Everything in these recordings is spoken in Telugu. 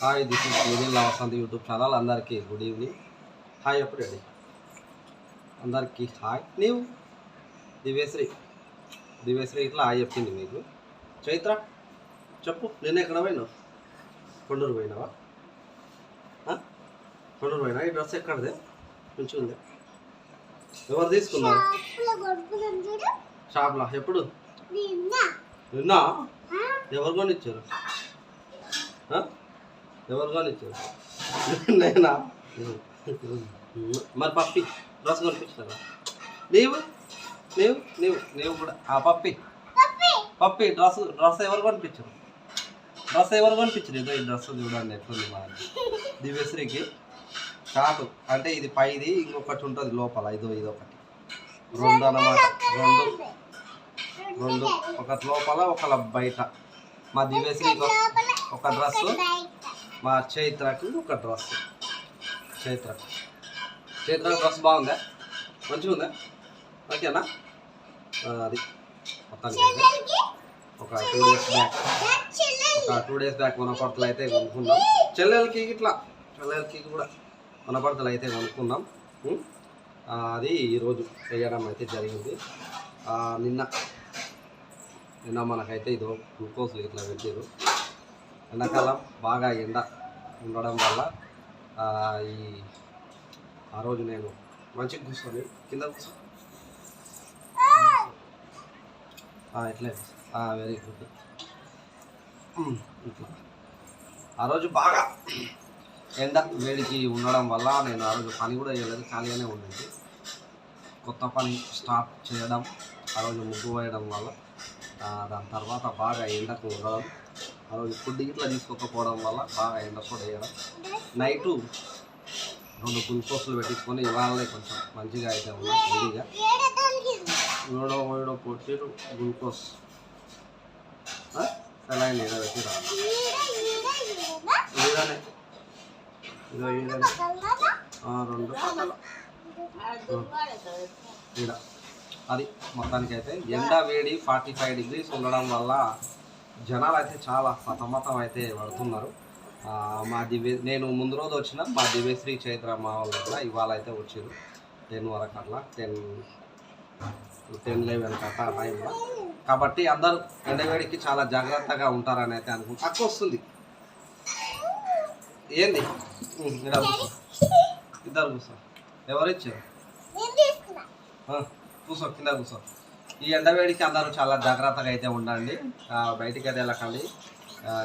Hi this is middle Vasanth YouTube channel అందరికీ గుడ్ ఈవినింగ్ హాయ్ ఎప్పుడు రెడీ అందరికీ హాయ్ నీవు దివేశ్రీ దివేశ్రీ ఇట్లా హాయ్ చెప్పింది మీకు. చైత్ర చెప్పు. నేను ఎక్కడ పోయినావు కొండూరు పోయినావా? కొండూరు పోయినా ఈ డ్రెస్ ఎక్కడదే మంచిగా ఉంది ఎవరు తీసుకున్నారు షాప్లో ఎప్పుడు నిన్నా ఎవరు కొనిచ్చారు ఎవరు కొనిచ్చారు నేనా? మరి పప్పి డ్రెస్ కొనిపించారా నీవు నీవు నీవు నీవు కూడా. ఆ పప్పి. పప్పి. డ్రెస్ డ్రెస్ ఎవరు కొనిపించారు? డ్రెస్ ఎవరు కొనిపించారు? ఇదో ఈ డ్రెస్ చూడండి ఎట్లుంది మా దివ్యశ్రీకి షార్ట్ అంటే ఇది పైది ఇంకొకటి ఉంటుంది లోపల ఇదో ఇది ఒకటి. రెండు అన్నమాట. రెండు. రెండు. ఒకటి లోపల ఒకటి బయట. మా దివ్యశ్రీకి ఒక- ఒక డ్రెస్ మా చైత్రకి ఒక డ్రెస్. చైత్ర చైత్ర డ్రెస్ బాగుందా? మంచిగా ఉందా ఓకేనా అది. మొత్తానికి ఒక టూ డేస్ బ్యాక్. ఒక టూ డేస్ బ్యాక్ మునపడతలు అయితే కొనుక్కున్నాం. చెల్లెలకి ఇట్లా చెల్లెలకి కూడా మునపడతలు అయితే కొనుక్కున్నాం. అది ఈరోజు వేయడం అయితే జరిగింది. నిన్న నిన్న మనకైతే ఇదో గ్లూకోజ్ ఇట్లా పెట్టారు ఎండాకాలం బాగా ఎండ ఉండడం వల్ల ఈ ఆ రోజు నేను మంచిగా కూర్చొని కింద కూర్చొని ఇట్లే వెరీ గుడ్ ఇట్లా. ఆ రోజు బాగా ఎండ వేడికి ఉండడం వల్ల నేను ఆ రోజు పని కూడా చేయలేదు ఖాళీగానే ఉండింది. కొత్త పని స్టార్ట్ చేయడం ఆ రోజు ముగ్గు వేయడం వల్ల దాని తర్వాత బాగా ఎండకు ఉండడం ఆ రోజు ఫుడ్ ఇట్లా తీసుకోకపోవడం వల్ల బాగా ఎండ కూడా వేయడం. నైటు రెండు గ్లూకోస్లు పెట్టించుకొని ఇవాళ కొంచెం మంచిగా అయితే ఉన్నాం హెల్దీగా. ఏడో ఏడో పొట్టిరు గ్లూకోజ్ సెలైన్ ఏదో పెట్టిరా. ఈడనే ఇదో రెండు. ఈడ అది మొత్తానికి అయితే ఎండ వేడి ఫార్టీ ఫైవ్ డిగ్రీస్ ఉండడం వల్ల జనాలు అయితే చాలా సతమతం అయితే పడుతున్నారు మా దివ్య నేను ముందు రోజు వచ్చిన మా దివ్యశ్రీ చైత్ర మా వాళ్ళు ఇవాళ అయితే వచ్చారు టెన్ వరకు అట్లా టెన్ టెన్ లెవెన్ అట్లా ఆ టైంలో కాబట్టి అందరూ ఎండవేడికి చాలా జాగ్రత్తగా ఉంటారని అయితే అనుకుంటా. తక్కువ వస్తుంది. ఏంది? ఇద్దరు కూర్చో. ఎవరు ఇచ్చారు? కూర్చో కింద కూర్చో. ఈ ఎండవేడికి అందరూ చాలా జాగ్రత్తగా అయితే ఉండండి. బయటికి అయితే వెళ్ళకండి.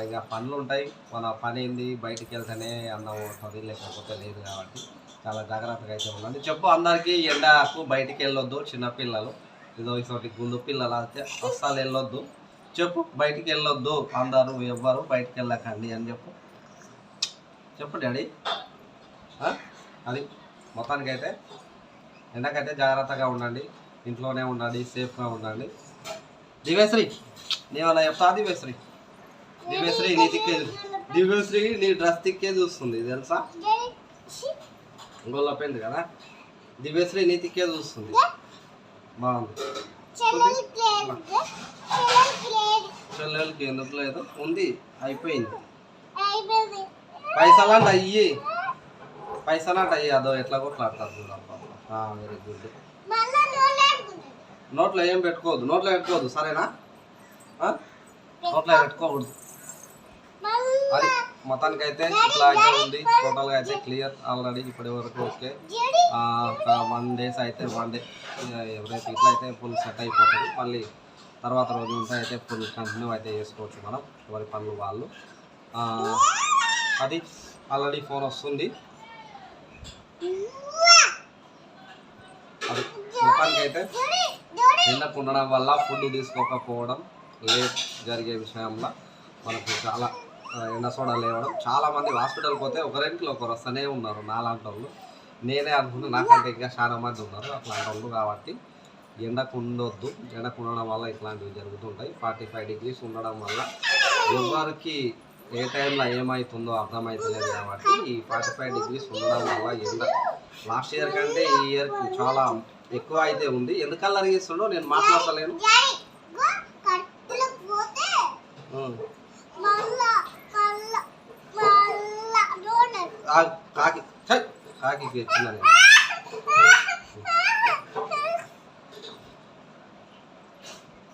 ఇక పనులు ఉంటాయి. మన పని ఏంది? బయటికి వెళ్తేనే అన్నం ఉంటుంది లేకపోతే లేదు కాబట్టి చాలా జాగ్రత్తగా అయితే ఉండండి. చెప్పు అందరికీ ఎండకు బయటికి వెళ్ళొద్దు చిన్నపిల్లలు ఏదో ఇటువంటి గుండు పిల్లలు అయితే అస్సలు వెళ్ళొద్దు. చెప్పు బయటికి వెళ్ళొద్దు. అందరూ ఎవ్వరు బయటికి వెళ్ళకండి అని చెప్పు. చెప్పు డాడీ. అది మొత్తానికైతే ఎండకైతే జాగ్రత్తగా ఉండండి. ఇంట్లోనే ఉండండి సేఫ్గా ఉండండి. దివ్యశ్రీ అలా చెప్తా దివ్యశ్రీ. దివ్యశ్రీ నీ తిక్కే దివ్యశ్రీ నీ డ్రెస్ తిక్కే చూస్తుంది తెలుసా? గొల్లపోయింది కదా? దివ్యశ్రీ నీ తిక్కే చూస్తుంది. బాగుంది. చెల్లెలకి ఎందుకు లేదు? ఉంది అయిపోయింది. పైసలు అంటే అయ్యి పైసలు అంటే అయ్యి అదో ఎట్లా కొట్లాడతారు వెరీ గుడ్ నోట్లో ఏం పెట్టుకోవద్దు నోట్లో పెట్టుకోవద్దు సరేనా? నోట్లో పెట్టుకోకూడదు. అది మొత్తానికి అయితే ఇట్లా అయితే ఉంది. టోటల్గా అయితే క్లియర్ ఆల్రెడీ ఇప్పటి వరకు ఓకే. వన్ డేస్ అయితే వన్ డే ఎవరైతే ఇట్లా అయితే ఫుల్ సెట్ అయిపోతుంది మళ్ళీ తర్వాత రోజు ఉంటే అయితే ఫుల్ కంటిన్యూ అయితే చేసుకోవచ్చు మనం ఎవరి పనులు వాళ్ళు. అది ఆల్రెడీ ఫోన్ వస్తుంది. అది మొత్తానికి అయితే ఎండకు ఉండడం వల్ల ఫుడ్ తీసుకోకపోవడం లేట్ జరిగే విషయంలో మనకు చాలా ఎండ సోడా లేవడం. చాలా మంది హాస్పిటల్కి పోతే ఒకరింట్లో ఒకరు వస్తూనే ఉన్నారు నాలాంటి వాళ్ళు. నేనే అనుకున్న నాకంటే ఇంకా చాలా మంది ఉన్నారు అట్లాంటి వాళ్ళు కాబట్టి ఎండకు ఉండొద్దు. ఎండకు ఉండడం వల్ల ఇట్లాంటివి జరుగుతుంటాయి. ఫార్టీ ఫైవ్ డిగ్రీస్ ఉండడం వల్ల ఎవరికి ఏ టైంలో ఏమవుతుందో అర్థమవుతలేదు కాబట్టి ఈ ఫార్టీ ఫైవ్ డిగ్రీస్ ఉండడం వల్ల ఎండ లాస్ట్ ఇయర్ కంటే ఈ ఇయర్ చాలా ఎక్కువ అయితే ఉంది. ఎందుకల్లా అరిగిస్తుండో నేను మాట్లాడలేను కాకి కాకి ఇచ్చిన నేను?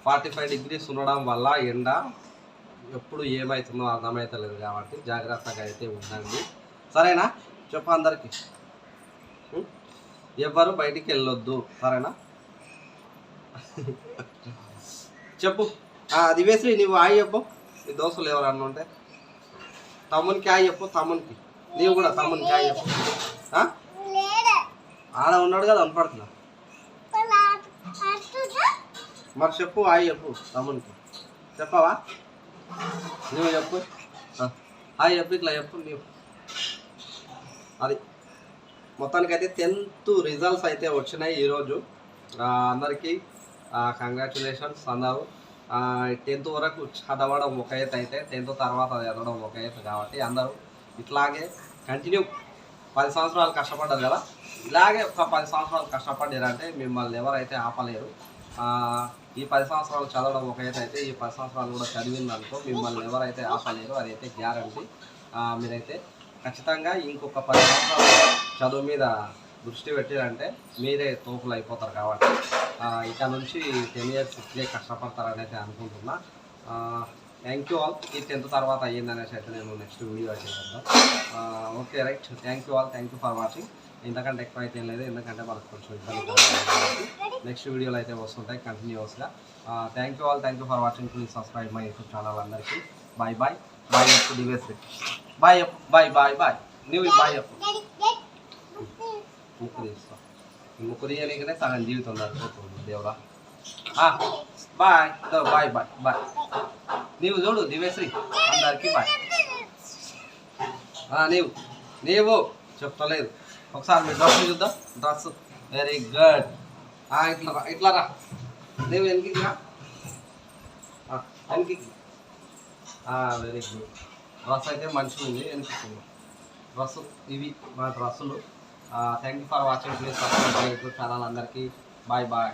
ఫార్టీ ఫైవ్ డిగ్రీస్ ఉండడం వల్ల ఎండ ఎప్పుడు ఏమవుతుందో అర్థమవుతలేదు కాబట్టి జాగ్రత్తగా అయితే ఉండండి. సరేనా? చెప్పు అందరికి? ఎవ్వరు బయటికి వెళ్ళొద్దు. సరేనా? చెప్పు. అది వేసి నువ్వు ఆయి చెప్పు. నీ దోస్తులు ఎవరన్నా ఉంటే. తమ్మునికి ఆయి చెప్పు తమ్మునికి. నీవు కూడా తమ్మునికి ఆయి చెప్పు. ఆడ ఉన్నాడు కదా అనపడుతున్నా మరి చెప్పు ఆయి చెప్పు తమ్మునికి. చెప్పవా? నువ్వు చెప్పు. ఆ, చెప్పు ఇట్లా చెప్పు నీవు. అది. మొత్తానికైతే టెన్త్ రిజల్ట్స్ అయితే వచ్చినాయి ఈరోజు. అందరికీ కంగ్రాచులేషన్స్ అందరూ. టెన్త్ వరకు చదవడం ఒక ఎత్తు అయితే టెన్త్ తర్వాత చదవడం ఒక ఎత్తు కాబట్టి అందరూ ఇట్లాగే కంటిన్యూ పది సంవత్సరాలు కష్టపడ్డారు కదా? ఇలాగే ఒక పది సంవత్సరాలు కష్టపడ్డారంటే మిమ్మల్ని ఎవరైతే ఆపలేరు. ఈ పది సంవత్సరాలు చదవడం ఒక ఎత్తు అయితే ఈ పది సంవత్సరాలు కూడా చదివిందనుకో మిమ్మల్ని ఎవరైతే ఆపలేరు అదైతే గ్యారంటీ మీరైతే ఖచ్చితంగా ఇంకొక పది సంవత్సరాలు చదువు మీద దృష్టి పెట్టారంటే మీరే తోపులు అయిపోతారు కాబట్టి ఇక నుంచి టెన్ ఇయర్స్ ఇట్లే కష్టపడతారని అనుకుంటున్నా. థ్యాంక్ యూ ఆల్ ఈ టెన్త్ తర్వాత అయ్యిందనేసి అయితే నేను నెక్స్ట్ వీడియో అయితే చేద్దాం. Okay right thank you all thank you for watching ఇంతకంటే ఎక్కువ అయితే ఏం లేదు. ఎందుకంటే మనకు కొంచెం ఇబ్బంది నెక్స్ట్ వీడియోలు అయితే వస్తుంటాయి కంటిన్యూస్గా thank you all thank you for watching please subscribe my YouTube channel అందరికీ. బాయ్ బాయ్ బాయ్ నెక్స్ట్ డివేస్ బాయ్ బాయ్ బాయ్ బాయ్ నువ్వు బాయ్ చెప్పు ముక్కు తీస్తా ఈ ముక్కు తీయనీకనే సగం జీవితం సరిపోతుంది దేవుడా బాయ్ బాయ్ బాయ్ బాయ్ నీవు చూడు దివేశ్రీ అందరికి బాయ్ నీవు నీవు చెప్తలేదు ఒకసారి మీ డ్రెస్ చూద్దాం డ్రెస్ వెరీ గుడ్ ఇట్లా రా ఇట్లా రా. నీవు వెనక్కి రా. వెనక్కి. వెరీ గుడ్ డ్రెస్ అయితే మంచిగా ఉంది అనిపిస్తుంది. డ్రెస్ ఇవి మన డ్రెస్సులు thank you for watching please subscribe YouTube channel అందరికీ బాయ్ బాయ్